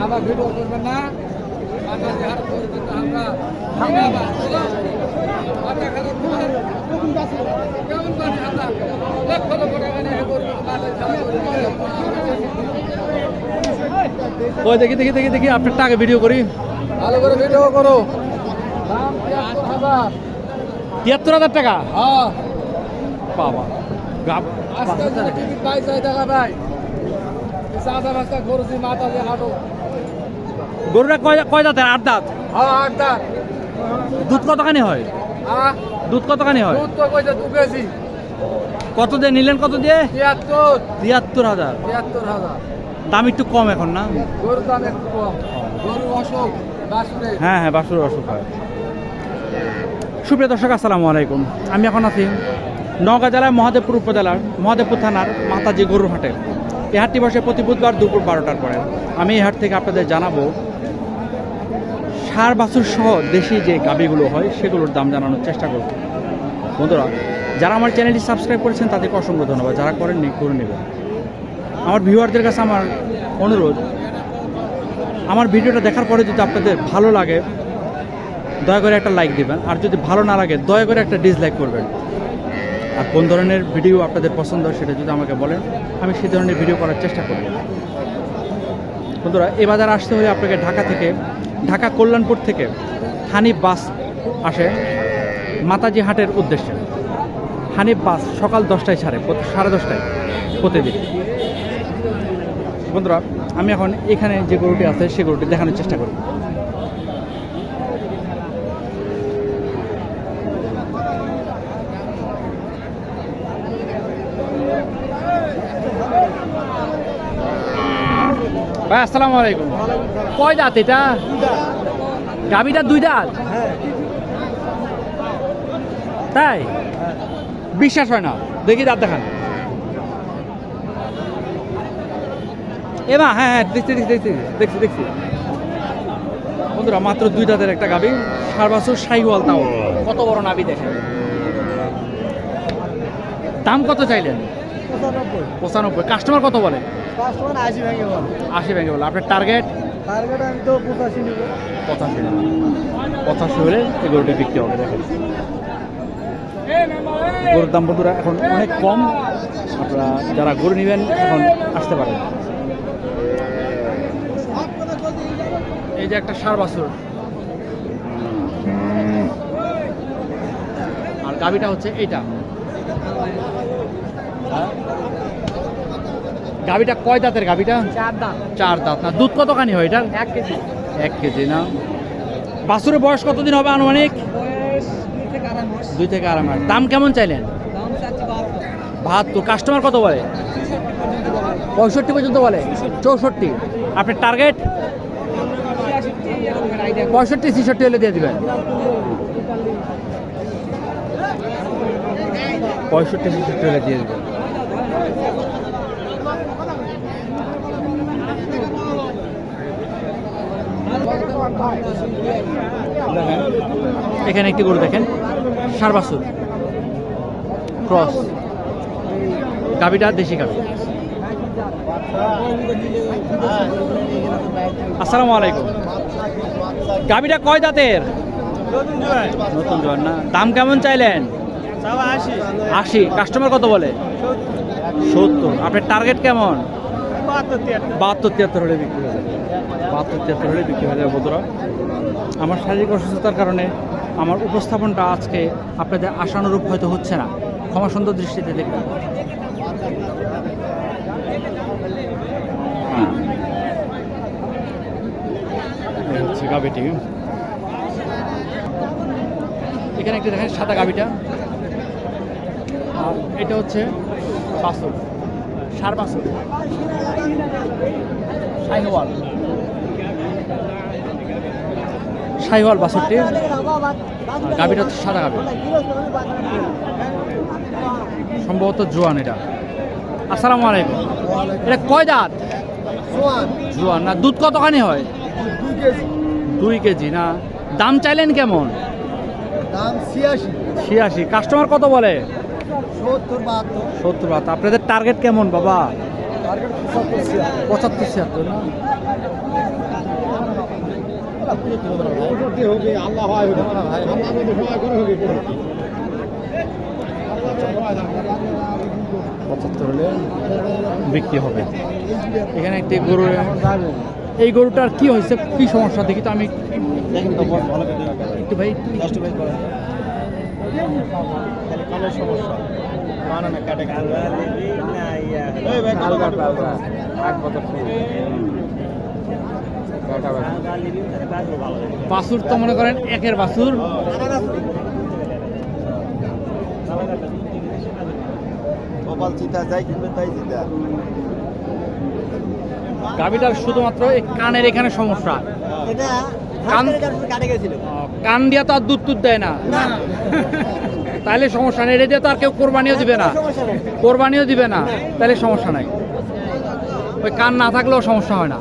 হাবা ভিডিও করবেন না আবার দেখি দেখি দেখি দেখি আপনার টাকা ভিডিও করি ভালো করে ভিডিও করো তিয়াত্তর হাজার টাকা হ্যাঁ বাবা গাব আজকে টিকিট পাই চাই টাকা ভাই সাদা রাস্তা করছি মাথা দিয়ে হাঁটো গরুটা কয় দাঁতের? আট দাঁত? হ্যাঁ আটটা দুধ কতখানি হয়? হ্যাঁ। দুধ কতখানি হয়? কত দিয়ে নিলেন কত দিয়ে? তিয়াত্তর। তিয়াত্তর হাজার। তিয়াত্তর হাজার। দাম একটু কম এখন না? গরুর দাম একটু কম। গরু অসুখ হ্যাঁ হ্যাঁ বাসুর অসুখ হয়। সুপ্রিয় দর্শক আসসালামু আলাইকুম। আমি এখন আছি নওগাঁ জেলার মহাদেবপুর উপজেলার মহাদেবপুর থানার মাতাজি গরুর হাটে। এই হাটটি বসে প্রতি বুধবার দুপুর বারোটার পরে। আমি এই হাট থেকে আপনাদের জানাব, সার, বাছুর সহ দেশি যে গাবিগুলো হয়, সেগুলোর দাম জানানোর চেষ্টা করব। বন্ধুরা, যারা আমার চ্যানেলটি সাবস্ক্রাইব করেছেন, তাদেরকে অসংখ্য ধন্যবাদ। যারা করেননি, করে নেবেন। আমার ভিউয়ারদের কাছে আমার অনুরোধ, আমার ভিডিওটা দেখার পরে যদি আপনাদের ভালো লাগে, দয়া করে একটা লাইক দিবেন। আর যদি ভালো না লাগে, দয়া করে একটা ডিসলাইক করবেন। আর কোন ধরনের ভিডিও আপনাদের পছন্দ হয় সেটা যদি আমাকে বলেন, আমি সেই ধরনের ভিডিও করার চেষ্টা করব। বন্ধুরা, এ বাজার আসতে হলে আপনাকে ঢাকা থেকে, ঢাকা কল্যাণপুর থেকে হানিফ বাস আসে মাতাজি হাটের উদ্দেশ্যে। হানিফ বাস সকাল দশটায় ছাড়ে সাড়ে দশটায় প্রতিদিন। বন্ধুরা, আমি এখন এখানে যে গরুটি আছে সেই গরুটি দেখানোর চেষ্টা করি ভাই, আসসালামু আলাইকুম। কয় দাঁত এটা? দুই দাঁত? তাই? বিশ্বাস হয় না। দেখি দাঁত দেখান। এ মা হ্যাঁ হ্যাঁ দেখছি দেখছি দেখছি দেখছি দেখছি। বন্ধুরা, মাত্র দুই দাঁতের একটা গাবি সার বছর শাহিওয়াল তাও কত বড় নাবি দেখেন। দাম কত চাইলেন? পঁচানব্বই। কাস্টমার কত বলে? পাঁচশো আশি ভেঙে বল। আশি ব্যাংকে বলে। আপনার টার্গেট টার্গেট আমি তো পঁচাশি নেব। পঁচাশি পঁচাশি হলে এই গরুটি বিক্রি হবে দেখেন। গরুর দাম বন্ধুরা এখন অনেক কম। আপনারা যারা গরু নেবেন এখন আসতে পারেন। এই যে একটা সার বাছুর। আর গাবিটা হচ্ছে এইটা। গাবিটা কয় দাঁতের গাবিটা চার দাম চার দাঁত। না দুধ কতখানি হয় এটার? এক কেজি। এক কেজি না? বাছুরের বয়স কতদিন হবে আনুমানিক? দুই থেকে আড়াই মাস। দাম কেমন চাইলেন? বাহাত্তর। কাস্টমার কত বলে? পঁয়ষট্টি পর্যন্ত বলে। চৌষট্টি। আপনার টার্গেট পঁয়ষট্টি ছেষট্টি হলে দিয়ে দিবেন। পঁয়ষট্টি ছেষট্টি হলে দিয়ে দিবেন। এখানে একটি গরু দেখেন সারবাসুর। ক্রস। গাবিটা দেশি গাবি আসসালামু আলাইকুম। গাবিটা কয় দাঁতের? নতুন জোয়ান না। দাম কেমন চাইলেন? আশি। কাস্টমার কত বলে? সত্তর। আপনার টার্গেট কেমন? বাহাত্তর তিয়াত্তর। হলে বিক্রি যাবে। বাহাত্তর তিয়াত্তর হলে বিক্রি হয়ে যাবে বন্ধুরা। আমার শারীরিক অসুস্থতার কারণে আমার উপস্থাপনটা আজকে আপনাদের আশানুরূপ হয়তো হচ্ছে না। ক্ষমা সুন্দর দৃষ্টিতে দেখবেন। হচ্ছে গাবিটি এখানে একটি দেখেন সাদা গাবিটা আর এটা হচ্ছে বাসুর। সার বাসুর। শাহিওয়াল শাহিওয়াল বাসুরটি আর গাবিটা হচ্ছে সাদা গাবি সম্ভবত জোয়ান এটা। আসসালামু আলাইকুম। এটা কয় দাঁত? জোয়ান। না দুধ কতখানি হয়? দুই কেজি। না দাম চাইলেন কেমন? দাম ছিয়াশি। ছিয়াশি। কাস্টমার কত বলে? সত্তর বাহাত্তর। আপনাদের টার্গেট কেমন বাবা? পঁচাত্তর ছিয়াত্তর না? আল্লাহ হয় ভাই আল্লাহ যদি করে হবে পঁচাত্তর হলে বিক্রি হবে। এখানে একটি গরু এই গরুটার কি হয়েছে? কি সমস্যা? দেখি তো আমি একটু ভাই সমস্যা। না না কাটে। বাছুর তো মনে করেন একের বাসুর গাভিটার শুধুমাত্র এই কানের এখানে সমস্যা। কান দিয়া তো আর দুধ টুধ দেয় না। তাহলে সমস্যা নেই এটা তো আর কেউ কোরবানিও দিবে না। কোরবানিও দিবে না তাহলে সমস্যা নাই। ওই কান না থাকলেও সমস্যা হয় না।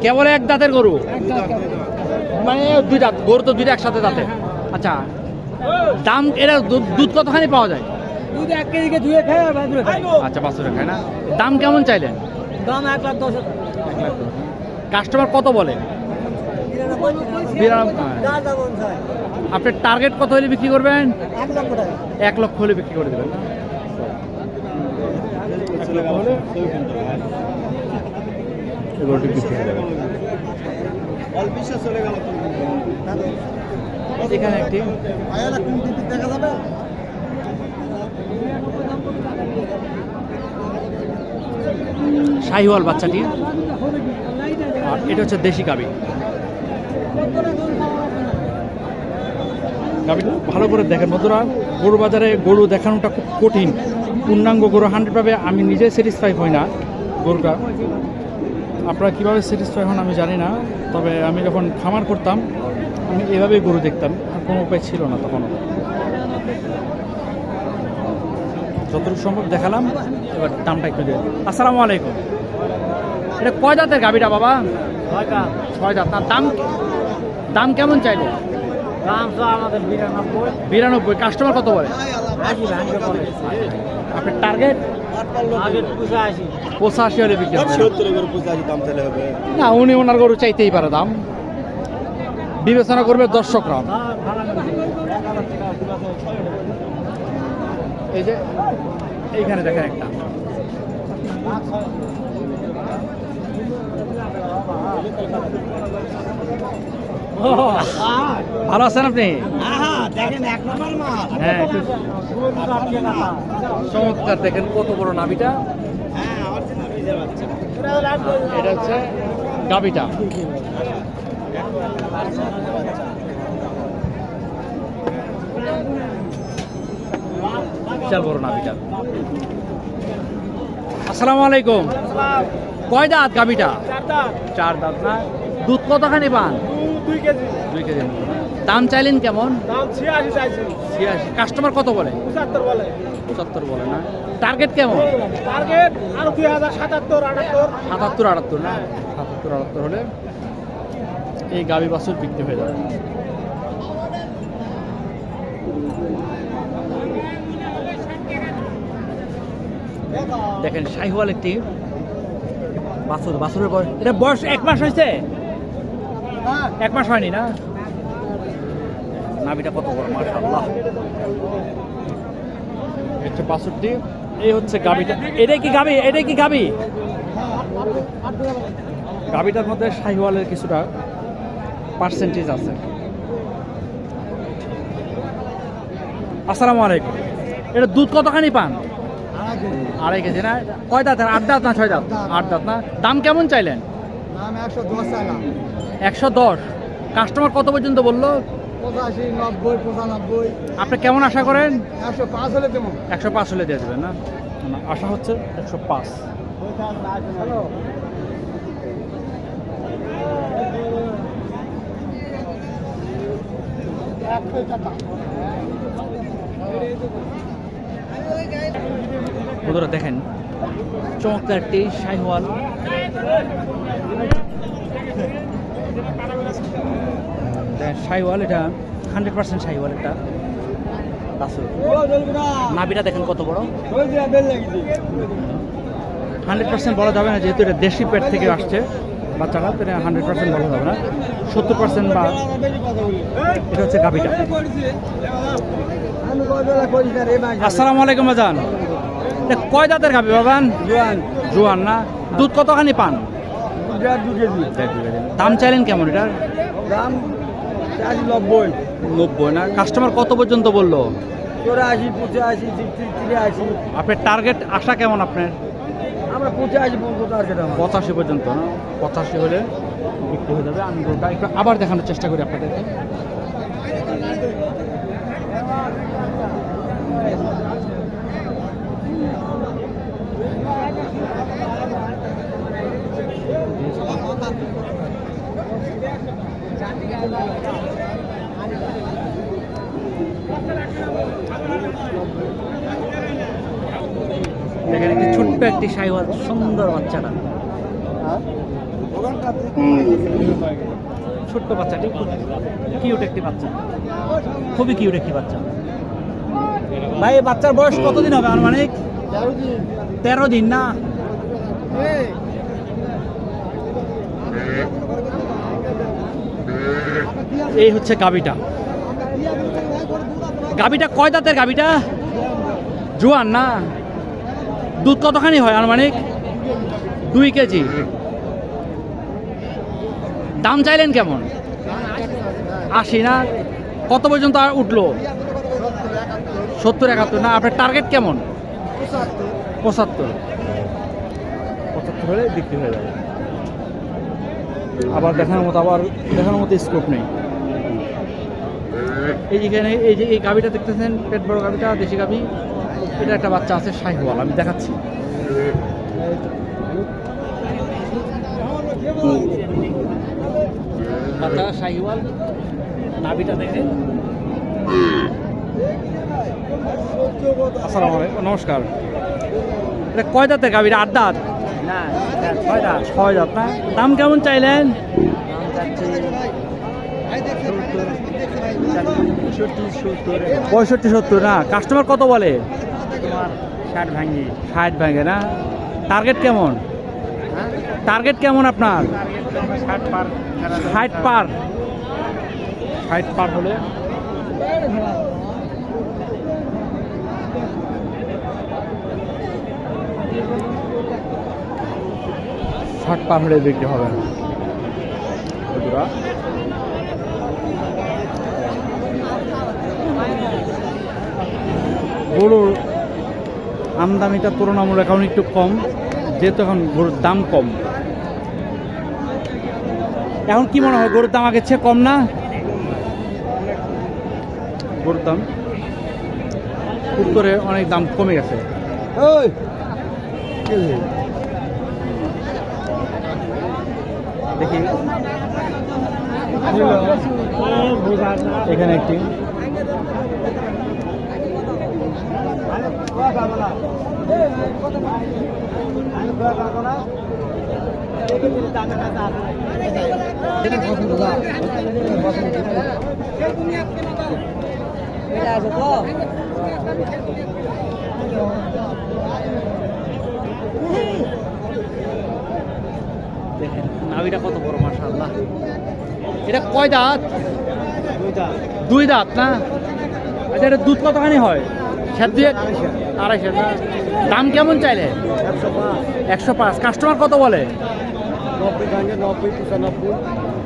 কেবল এক দাঁতের গরু? মানে দুই দাঁত গরু তো দুইটা একসাথে দাঁতে। আচ্ছা দাম এটা দুধ- কতখানি পাওয়া যায়? আচ্ছা বাছুরে খায় না? দাম কেমন চাইলেন? দাম এক লাখ দশ কাস্টমার কত বলে? হ্যাঁ। আপনার টার্গেট কত হলে বিক্রি করবেন? এক লক্ষ টাকা। হলে বিক্রি করে দেবেন যাবে অল্পিসে চলে গেল এখানে একটি শাহিওয়াল বাচ্চাটি। আর এটা হচ্ছে দেশি কাবি গাবিটা ভালো করে দেখেন বন্ধুরা, গরু বাজারে গরু দেখানোটা খুব কঠিন। পূর্ণাঙ্গ গরু হান্ড্রেড পাবে, আমি নিজে স্যাটিসফাই হই না গরুটা। আপনারা কীভাবে স্যাটিসফাই হন আমি জানি না তবে আমি যখন খামার করতাম আমি এভাবেই গরু দেখতাম আর কোনো উপায় ছিল না তখন যতটুকু সম্ভব দেখালাম এবার দামটা একটু দিয়ে আসসালামু আলাইকুম। এটা কয় দাঁতের গাবিটা বাবা? ছয় দাঁত তার দাম দাম কেমন চাইলে? দাম তো আমাদের বিরানব্বই। বিরানব্বই। কাস্টমার কত বলে? আপনার টার্গেট পঁচাশি। হলে বিক্রি হবে। না উনি ওনার গরু চাইতেই পারে দাম। বিবেচনা করবে দর্শকরা। এই যে এইখানে দেখেন একটা। ভালো আছেন আপনি? দেখেন এক নম্বর মাল হ্যাঁ। চমৎকার দেখেন কত বড় নাবিটা হ্যাঁ এটা হচ্ছে গাবিটা বিশাল বড় নাবিটা আসসালামু আলাইকুম। কয় দাঁত গাবিটা চার দাঁত। না? দুধ কতখানি পান? দুই কেজি। দুই কেজি? দাম চাইলেন কেমন? ছিয়াশি কাস্টমার কত বলে? পঁচাত্তর বলে। পঁচাত্তর বলে না। টার্গেট কেমন? টার্গেট আরও দুই হাজার সাতাত্তর আটাত্তর। সাতাত্তর আটাত্তর না? সাতাত্তর আটাত্তর হলে এই গাবি বাছুর বিক্রি হয়ে যাবে। দেখেন শাহিওয়াল একটি বাছুর বাছুরের বয়স এটা বয়স এক মাস হয়েছে? এক মাস হয়নি না? নাভিটা কত বড় মাশাআল্লাহ। হচ্ছে বাছুরটি এই হচ্ছে গাবিটা এটাই কি গাবি এটাই কি গাবি গাবিটার মধ্যে শাহিওয়ালের কিছুটা পার্সেন্টেজ আছে। আসসালামু আলাইকুম। এটা দুধ কতখানি পান? আড়াই কেজি। না কয় দাঁত? আট দাঁত না ছয় দাঁত? আট দাঁত না? দাম কেমন চাইলেন? একশো একশো দশ। কাস্টমার কত পর্যন্ত বলল? পঁচাশি নব্বই পঁচানব্বই। আপনি কেমন আশা করেন? একশো পাঁচ হলে দেবো। একশো পাঁচ হলে দিয়ে দেবেন না? আশা হচ্ছে একশো পাঁচ। বন্ধুরা দেখেন চমৎকার একটি শাহিওয়াল। দেখেন শাহিওয়াল এটা হান্ড্রেড পার্সেন্ট শাহিওয়াল এটা নাভিটা দেখেন কত বড়। হান্ড্রেড পার্সেন্ট বলা যাবে না যেহেতু এটা দেশি পেট থেকে আসছে বাচ্চাটা তো হান্ড্রেড পার্সেন্ট বলা যাবে না। সত্তর পার্সেন্ট বা এটা হচ্ছে গাভিটা। আসসালামু আলাইকুম এটা কয় দাঁতের গাভি বাবান জোয়ান না। দুধ কতখানি পান? দাম চাইলেন কেমন এটার? দাম চাষি নব্বই। নব্বই না? কাস্টমার কত পর্যন্ত বলল? চৌরাশি পঁচাশি তিরাশি। আপনার টার্গেট আশা কেমন আপনার? আমরা পঁচাশি পর্যন্ত টার্গেট আমার। পঁচাশি পর্যন্ত না? পঁচাশি হলে বিক্রি হয়ে যাবে আমি আবার দেখানোর চেষ্টা করি আপনাদেরকে। দেখেন একটি ছোট্ট একটি সাইওয়াল, সুন্দর বাচ্চাটা। ছোট্ট বাচ্চাটি কিউট একটি বাচ্চা। খুবই কিউট একটি বাচ্চা। ভাই বাচ্চার বয়স কতদিন হবে, আনুমানিক? তেরো দিন না? এই হচ্ছে গাবিটা। গাবিটা কয় দাঁতের গাবিটা? জোয়ান না? দুধ কতখানি হয় আনুমানিক? দুই কেজি। দাম চাইলেন কেমন? আশি না? কত পর্যন্ত আর উঠল? সত্তর, একাত্তর। না, আপনার টার্গেট কেমন? পঁচাত্তর। পঁচাত্তর হলে বিক্রি হয়ে যাবে। আবার দেখানোর মতো, আবার দেখানোর মতো স্কোপ নেই। এই যেখানে এই যে এই গাভিটা দেখতেছেন পেট বড় গাভিটা দেশি গাভি এটা একটা বাচ্চা আছে শাহিওয়াল আমি দেখাচ্ছি। বাচ্চা শাহিওয়াল নাভিটা দেখে আসসালামু আলাইকুম নমস্কার। এটা কয় দাঁতের গাভিটা? আট দাঁত? না ছয় দাঁত। না? দাম কেমন চাইলেন? পঁয়ষট্টি সত্তর না কাস্টমার কত বলে? ষাট ভাঙি ষাট ভাঙে না? টার্গেট কেমন? টার্গেট কেমন আপনার? ষাট পার ষাট পার। ষাট পার হলে। ষাট পার হলে বিক্রি হবে না বন্ধুরা গরুর আমদামিটা তুলনামূলক এখন একটু কম যেহেতু এখন গরুর দাম কম। এখন কি মনে হয় গরুর দাম আগের চেয়ে কম না? গরুর দাম? উত্তরে অনেক দাম কমে গেছে। দেখি। এখানে একটি। দেখেন নাভিটা কত বড় মাশাআল্লাহ। এটা কয় দাঁত। দুই দাঁত না? আচ্ছা এটা দুধ কতখানি হয়? দুই আড়াইশো দাম কেমন চাইলে? একশো পাঁচ। কাস্টমার কত বলে?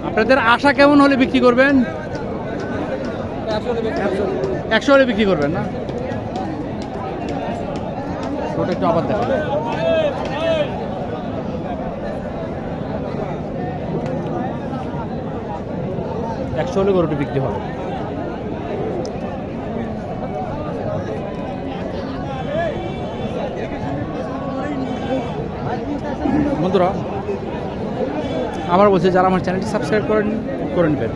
আপনাদের আশা কেমন হলে বিক্রি করবেন? একশো হলে বিক্রি করবেন, না? ওটা একটু আবার দেখেন। একশো হলে গরুটি বিক্রি হবে। বন্ধুরা, আবার বলছি যারা আমার চ্যানেলটি সাবস্ক্রাইব করেন করে নেবেন।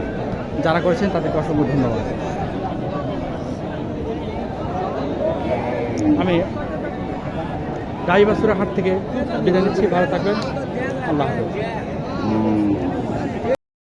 যারা করেছেন তাদেরকে অসংখ্য ধন্যবাদ। আমি গাইবাসুরের হাট থেকে বিদায় নিচ্ছি, ভালো থাকবেন। আল্লাহ